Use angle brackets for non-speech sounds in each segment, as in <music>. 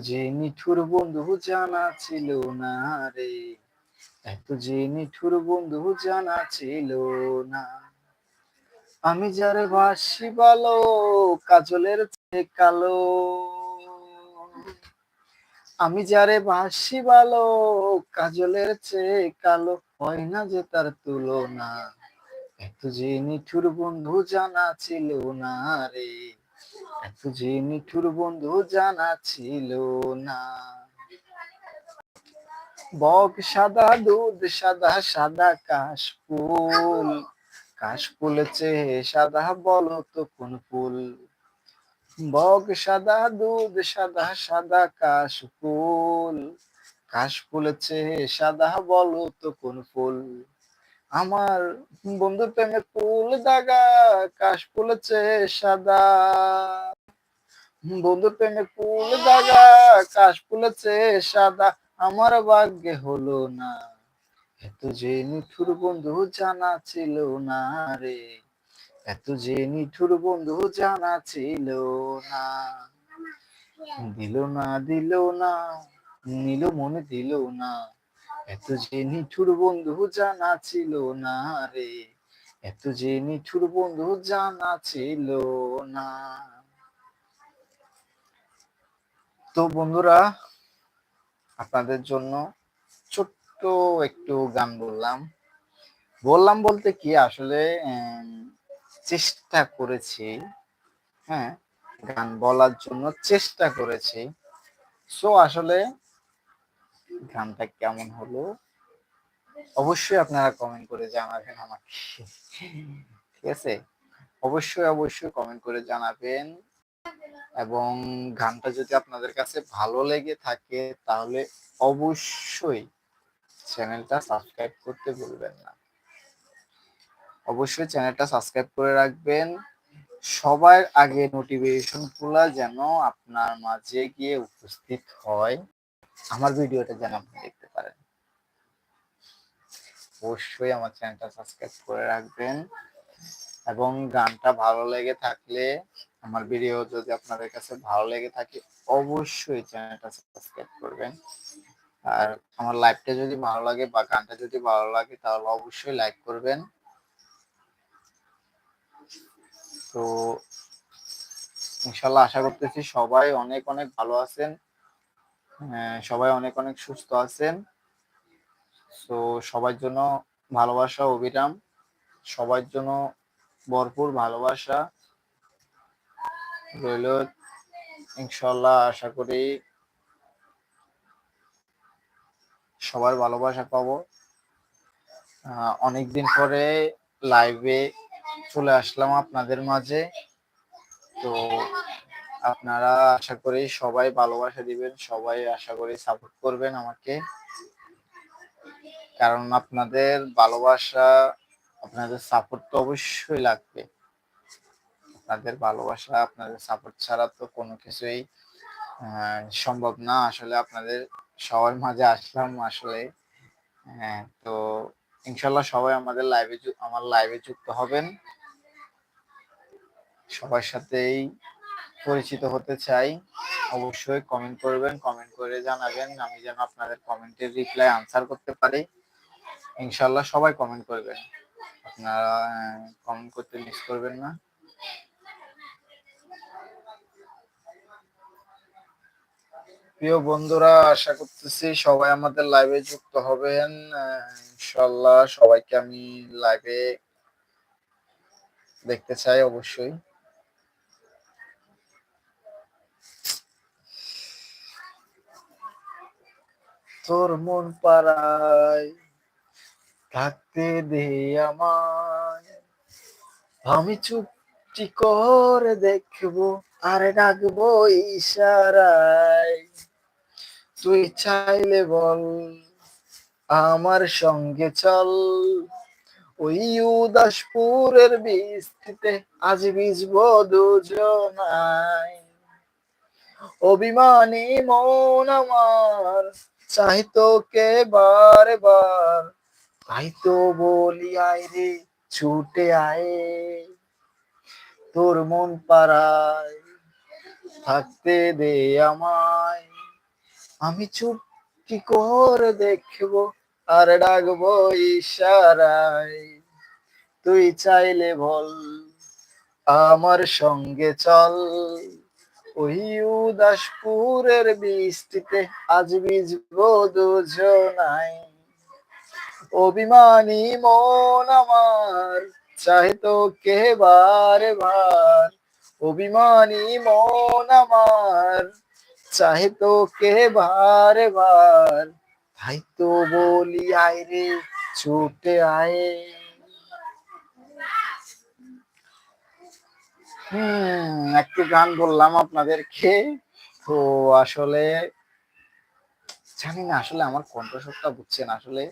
যে নিঠুর বন্ধু জানা ছিল না রে। এত যে নিঠুর বন্ধু জানা ছিল না। আমি যারে বাসি ভালো কাজলের চেয়ে কালো। আমি যারে বাসি ভালো কাজলের চেয়ে কালো। হয় না যে তার তুলনা, এত যে নিঠুর বন্ধু জানা ছিল না রে। যে নিঠুর বন্ধু জানা ছিল না। বক সাদা, দুধ সাদা সাদা কাশ ফুল কাশ ফুলেছে সাদা বলো তো কোন ফুল? বক সাদা, দুধ সাদা সাদা কাশ ফুল কাশ ফুলেছে সাদা বলো তো কোন ফুল? আমার বন্ধুর প্রেমে ফুল দাগা কাশ ফুলেছে সাদা। বন্ধুর প্রেমে ফুল দাগা কাশ ফুলেছে সাদা, আমার ভাগ্যে হলো না। এত যে নিঠুর বন্ধু জানা ছিল না রে, এত যে নিঠুর বন্ধু জানা ছিল না। দিল না দিল না, নিল মনে দিল না। এত যে নিঠুর বন্ধু জানা ছিল না রে, এত যে নিঠুর বন্ধু জানা ছিল না। তো বন্ধুরা, আপনাদের জন্য ছোট্ট একটু গান বললাম। বললাম বলতে কি, আসলে চেষ্টা করেছি হ্যাঁ গান বলার জন্য চেষ্টা করেছি। সো আসলে, গানটা কেমন হলো? অবশ্যই আপনারা কমেন্ট করে জানাবেন আমাকে। ঠিক আছে? অবশ্যই অবশ্যই কমেন্ট করে জানাবেন। এবং গানটা যদি আপনাদের কাছে ভালো লেগে থাকে, তাহলে অবশ্যই চ্যানেলটা সাবস্ক্রাইব করতে ভুলবেন না। অবশ্যই চ্যানেলটা সাবস্ক্রাইব করে রাখবেন। সবার আগে নোটিফিকেশনগুলা যেন আপনার মাঝে গিয়ে উপস্থিত হয়। আমার ভিডিওটা যেন আপনি দেখতে পারেন। অবশ্যই আমার চ্যানেলটা সাবস্ক্রাইব করে রাখবেন। এবং গানটা ভালো লেগে থাকলে আমার ভিডিও যদি আপনাদের কাছে ভালো লেগে থাকে অবশ্যই চ্যানেলটা সাবস্ক্রাইব করবেন। আর আমার লাইভটা যদি ভালো লাগে বা গানটা যদি ভালো লাগে তাহলে অবশ্যই লাইক করবেন। তো ইনশাল্লাহ আশা করতেছি সবাই অনেক অনেক ভালো আছেন। হ্যাঁ, সবাই অনেক অনেক সুস্থ আছেন। তো সবার জন্য ভালোবাসা অবিরাম সবার জন্য ভরপুর ভালোবাসা। রইল। ইনশাল্লাহ আশা করি সবার ভালোবাসা পাবো। অনেকদিন পরে লাইভে চলে আসলাম আপনাদের মাঝে। তো আপনারা আশা করি সবাই ভালোবাসা দিবেন, সবাই আশা করি সাপোর্ট করবেন আমাকে। কারণ আপনাদের ভালোবাসা, আপনাদের সাপোর্ট তো অবশ্যই লাগবে। আপনাদের ভালোবাসা, আপনাদের সাপোর্ট ছাড়া তো কোনো কিছুই সম্ভব না। আসলে আপনাদের সবার মাঝে আসলাম আসলে। হ্যাঁ তো ইনশাল্লাহ সবাই আমাদের লাইভে আমার লাইভে যুক্ত হবেন। সবার সাথেই পরিচিত হতে চাই। অবশ্যই কমেন্ট করবেন কমেন্ট করে জানাবেন। আমি যেন আপনাদের কমেন্টের রিপ্লাই আনসার করতে পারি। ইনশাল্লাহ সবাই কমেন্ট করবেন। আপনারা কমেন্ট করতে মিস করবেন না। প্রিয় বন্ধুরা, আশা করতেছি সবাই আমাদের লাইভে যুক্ত হবেন। ইনশাল্লাহ সবাইকে আমি লাইভে দেখতে চাই অবশ্যই। তোর মন পাড়ায় থাকতে দে আমায়। আমি চুপটি করে দেখব আর ডাকবো ইশারায়। তুই চাইলে বল, আমার সঙ্গে চল। ওই উদাসপুরের বৃষ্টিতে আজ ভিজবো দুজনায় অভিমানী মন আমার, চাই তোকে বারে বার। তাই তো বলি, আয় রে, ছুটে আয়। তোর মন পাড়ায়, থাকতে দে আমায়। আমি চুপ কি করে দেখব আর ডাকবো ইশারায়। তুই চাইলে বল, আমার সঙ্গে চল। ওই উদাসপুরের বৃষ্টিতে আজ ভিজবো দুজনাই। অভিমানী মন আমার চাহে তো কে বারে বার অভিমানী মন আমার চাহে তো কে বারে বার। তাই তো বলি আয় রে, ছুটে আয়। হুম, একটু গান বললাম আপনাদেরকে। তো আসলে জানি না আসলে আমার কণ্ঠস্বরটা বুঝছেন, আসলে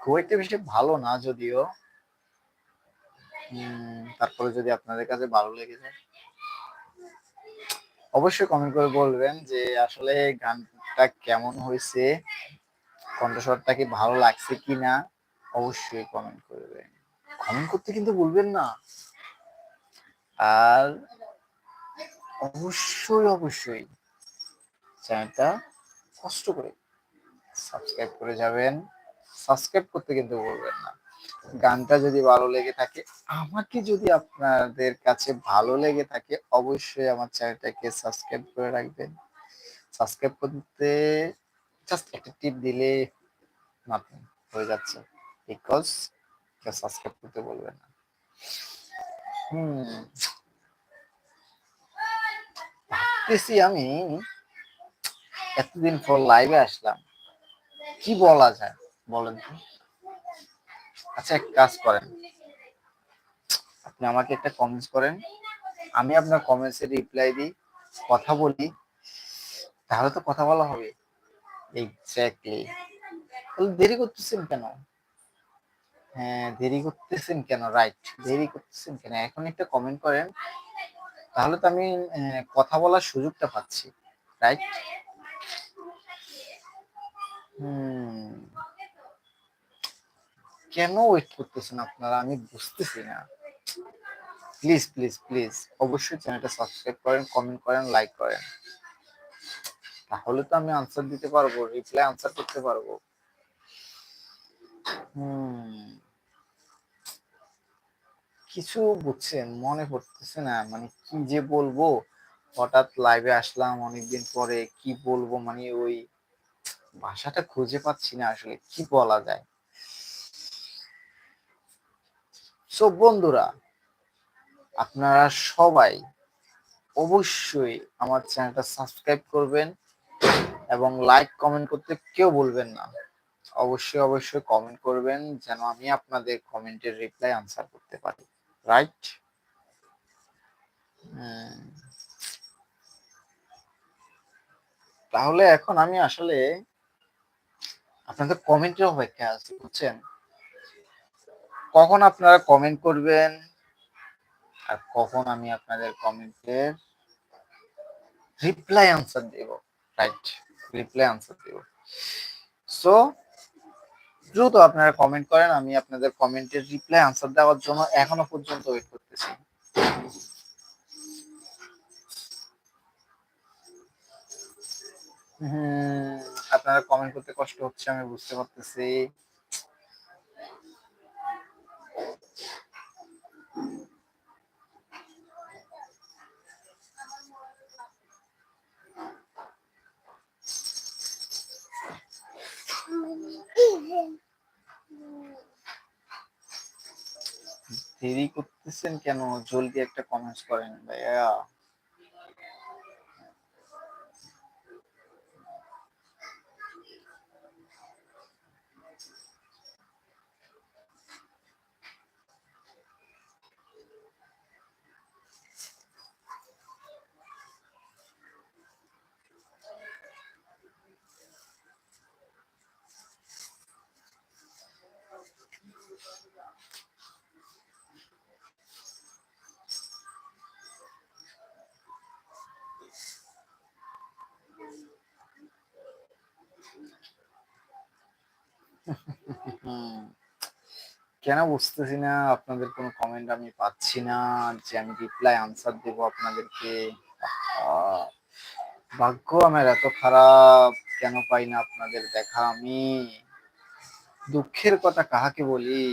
খুব একটা বেশি ভালো না যদিও। তারপরে যদি আপনাদের কাছে ভালো লেগে যায়। অবশ্যই কমেন্ট করে বলবেন যে আসলে গানটা কেমন হয়েছে, কণ্ঠস্বরটা কি ভালো লাগছে কিনা, অবশ্যই কমেন্ট করবেন। কমেন্ট করতে কিন্তু বলবেন না। আর অবশ্যই অবশ্যই চ্যানেলটা কষ্ট করে সাবস্ক্রাইব করে যাবেন। সাবস্ক্রাইব করতে কিন্তু বলবেন না। গানটা যদি ভালো লেগে থাকে, আমাকে যদি আপনাদের কাছে ভালো লেগে থাকে, অবশ্যই আমার চ্যানেলটাকে সাবস্ক্রাইব করে রাখবেন। সাবস্ক্রাইব করতে জাস্ট একটা টিপ দিলে নাথিং হয়ে যাচ্ছে বিকজ কেউ সাবস্ক্রাইব করতে বলবেন না। ভাবতেছি আমি, এতদিন পর লাইভে আসলাম, কি বলা যায় বলেন তো? আচ্ছা এক কাজ করেন। আপনি আমাকে একটা কমেন্টস করেন। আমি আপনার কমেন্টসে রিপ্লাই দিই, কথা বলি, তাহলে তো কথা বলা হবে। এক্স্যাক্টলি তাহলে দেরি করতেছেন কেন? হ্যাঁ দেরি করতেছেন কেন? রাইট দেরি করতেছেন কেন? এখন একটা কমেন্ট করেন, তাহলে তো আমি কথা বলার সুযোগটা পাচ্ছি। Right hmm. কেন ওয়েট করতেছেন আপনারা? আমি বুঝতেছি না। প্লিজ প্লিজ প্লিজ অবশ্যই চ্যানেলটা সাবস্ক্রাইব করেন কমেন্ট করেন লাইক করেন। তাহলে তো আমি আনসার দিতে পারব রিপ্লাই আনসার করতে পারব। কিছু বুঝছেন, মনে পড়তেছে না মানে কি যে বলব? হঠাৎ লাইভে আসলাম, অনেকদিন পরে কি বলব? মানে ওই ভাষাটা খুঁজে পাচ্ছি না আসলে, কি বলা যায়? সো বন্ধুরা, আপনারা সবাই অবশ্যই আমার চ্যানেলটা সাবস্ক্রাইব করবেন এবং লাইক কমেন্ট করতে কেউ বলবেন না। অবশ্যই অবশ্যই কমেন্ট করবেন যেন আমি আপনাদের কমেন্টের রিপ্লাই আনসার করতে পারি। রাইট তাহলে এখন আমি আসলে আপনাদের কমেন্টের অপেক্ষা আছি, বুঝছেন? কখন আপনারা কমেন্ট করবেন? আর কখন আমি আপনাদের কমেন্টের রিপ্লাই আনসার দেব? রাইট রিপ্লাই আনসার দেব। সো দ্রুত আপনারা কমেন্ট করেন, আমি আপনাদের কমেন্টের রিপ্লাই আনসার দেওয়ার জন্য এখনও পর্যন্ত ওয়েট করতেছি। আপনারা কমেন্ট করতে কষ্ট হচ্ছে, আমি বুঝতে পারতেছি। দেরি করতেছেন কেন? জলদি একটা কমেন্টস করেন ভাইয়া। কেন বুঝতেছি না, আপনাদের কোনো কমেন্ট আমি পাচ্ছি না, যে আমি রিপ্লাই আনসার দেব আপনাদেরকে। ভাগ্য আমার এত খারাপ, কেন পাই না আপনাদের দেখা আমি? দুঃখের কথা কাহাকে বলি?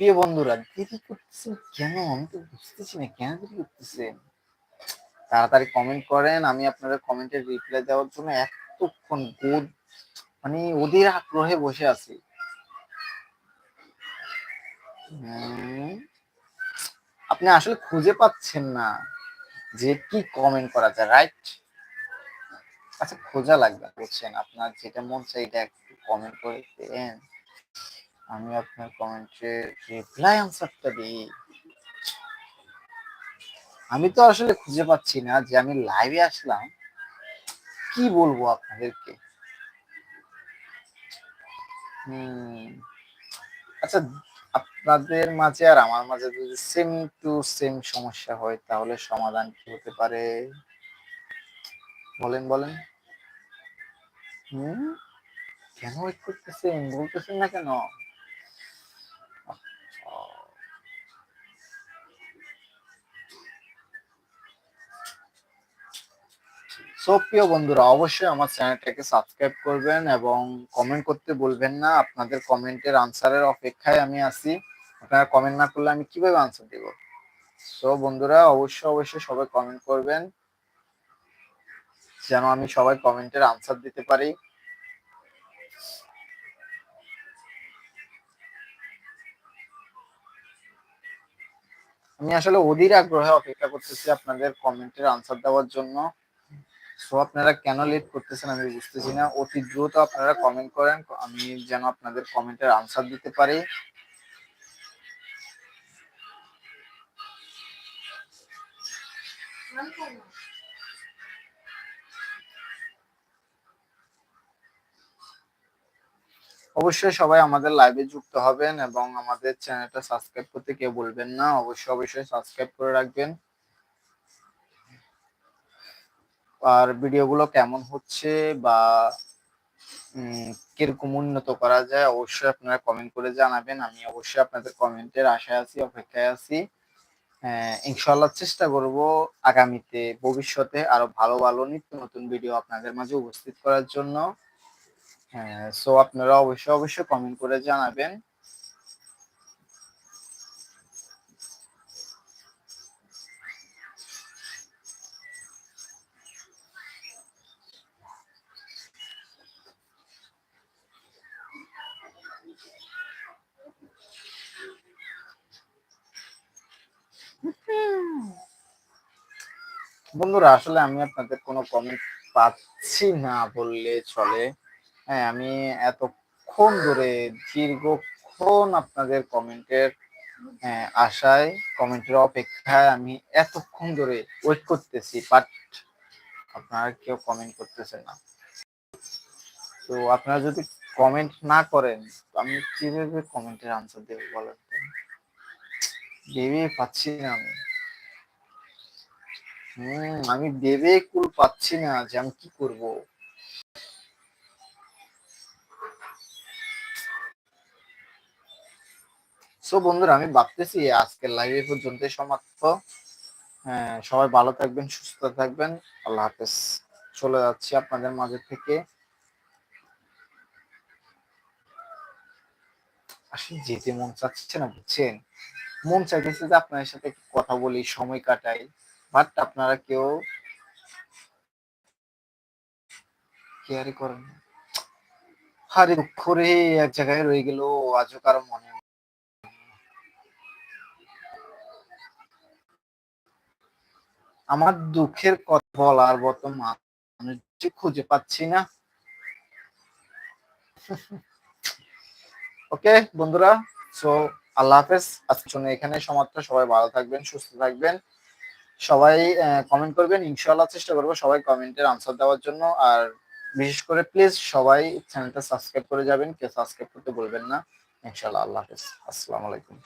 প্রিয় বন্ধুরা, দেরি করতেছেন কেন? আমি তো বুঝতেছি না, কেন দেরি করতেছেন তাড়াতাড়ি কমেন্ট করেন, আমি আপনাদের কমেন্টের রিপ্লাই দেওয়ার জন্য এতক্ষণ গোদ মানে ওদের আগ্রহে বসে আছি। আপনি আসলে খুঁজে পাচ্ছেন না যে কি কমেন্ট করা যায় রাইট আচ্ছা খোঁজা লাগবে বুঝছেন আপনার যেটা মন চাই এটা একটু কমেন্ট করে দেন। আমি আপনার কমেন্টে রিপ্লাই আনসারটা দিই, আমি তো আসলে খুঁজে পাচ্ছি না যে আমি লাইভে আসলাম, কি বলব আপনাদেরকে? আচ্ছা আপনাদের মাঝে আর আমার মাঝে যদি সেম টু সেম সমস্যা হয়, তাহলে সমাধান কি হতে পারে? বলেন বলেন। হুম, কেন ওয়েট করতেছেন? বলতেছেন না কেন? সো প্রিয় বন্ধুরা, অবশ্যই আমার চ্যানেলটাকে সাবস্ক্রাইব করবেন এবং কমেন্ট করতে বলবেন না। আপনাদের কমেন্টের আনসারের অপেক্ষায় আমি আছি। আপনারা কমেন্ট না করলে আমি কীভাবে আনসার দেব? সো বন্ধুরা, অবশ্যই অবশ্যই সবাই কমেন্ট করবেন, যেন আমি সবাই কমেন্টের আনসার দিতে পারি। আমি আসলে অধীর আগ্রহে অপেক্ষা করতেছি আপনাদের কমেন্টের আনসার দেওয়ার জন্য। সো আপনারা কেন লেট করতেছেন আমি বুঝতেছি না। অতি দ্রুত আপনারা কমেন্ট করেন। আমি যেন আপনাদের কমেন্টের আনসার দিতে পারি। অবশ্যই সবাই আমাদের লাইভে যুক্ত হবেন এবং আমাদের চ্যানেলটা সাবস্ক্রাইব করতে কেউ বলবেন না। অবশ্যই অবশ্যই সাবস্ক্রাইব করে রাখবেন। আর ভিডিওগুলো কেমন হচ্ছে বা কীরকম উন্নত করা যায় অবশ্যই আপনারা কমেন্ট করে জানাবেন। আমি অবশ্যই আপনাদের কমেন্টের আশায় আছি অপেক্ষায় আছি। আহ, ইনশাল্লাহ চেষ্টা করব আগামীতে ভবিষ্যতে আরও ভালো ভালো নিত্য নতুন ভিডিও আপনাদের মাঝে উপস্থিত করার জন্য। সো আপনারা অবশ্যই অবশ্যই কমেন্ট করে জানাবেন। বন্ধুরা, আসলে আমি আপনাদের কোনো কমেন্ট পাচ্ছি না বললে চলে। হ্যাঁ আমি এতক্ষণ ধরে দীর্ঘক্ষণ আপনাদের কমেন্টের আশায় কমেন্টের অপেক্ষায় আমি এতক্ষণ ধরে ওয়েট করতেছি বাট আপনারা কেউ কমেন্ট করতেছেন না। তো আপনারা যদি কমেন্ট না করেন আমি কীভাবে কমেন্টের আনসার দেবো বলেন? ভেবে পাচ্ছি না আমি। আমি ভেবে কুল পাচ্ছি না যে আমি কি করব। সো বন্ধুরা, আমি ভাবতেছি আজকের লাইভ পর্যন্ত সমাপ্ত। হ্যাঁ সবাই ভালো থাকবেন, সুস্থ থাকবেন। আল্লাহ হাফেজ। চলে যাচ্ছি আপনাদের মাঝে থেকে। আসলে যেতে মন চাচ্ছে না, বুঝছেন? মন চাইতেছে যে আপনাদের সাথে কথা বলি, সময় কাটাই। বাট আপনারা কেউ কেয়ারই করেন। আরে দুঃখ রে, এক জায়গায় রয়ে গেল, আজও কারও মনে আমার দুঃখের কথা বলার মতো খুঁজে পাচ্ছি না। <laughs> ওকে বন্ধুরা সো আল্লাহ হাফেজ জন্য এখানে সমাপ্ত। সবাই ভালো থাকবেন, সুস্থ থাকবেন। সবাই কমেন্ট করবেন। ইনশাআল্লাহ চেষ্টা করব সবাই কমেন্টের আনসার দেওয়ার জন্য। আর বিশেষ করে প্লিজ সবাই চ্যানেলটা সাবস্ক্রাইব করে যাবেন। কেউ সাবস্ক্রাইব করতে বলবেন না। ইনশাআল্লাহ, আল্লাহ হাফেজ। আসসালামু আলাইকুম।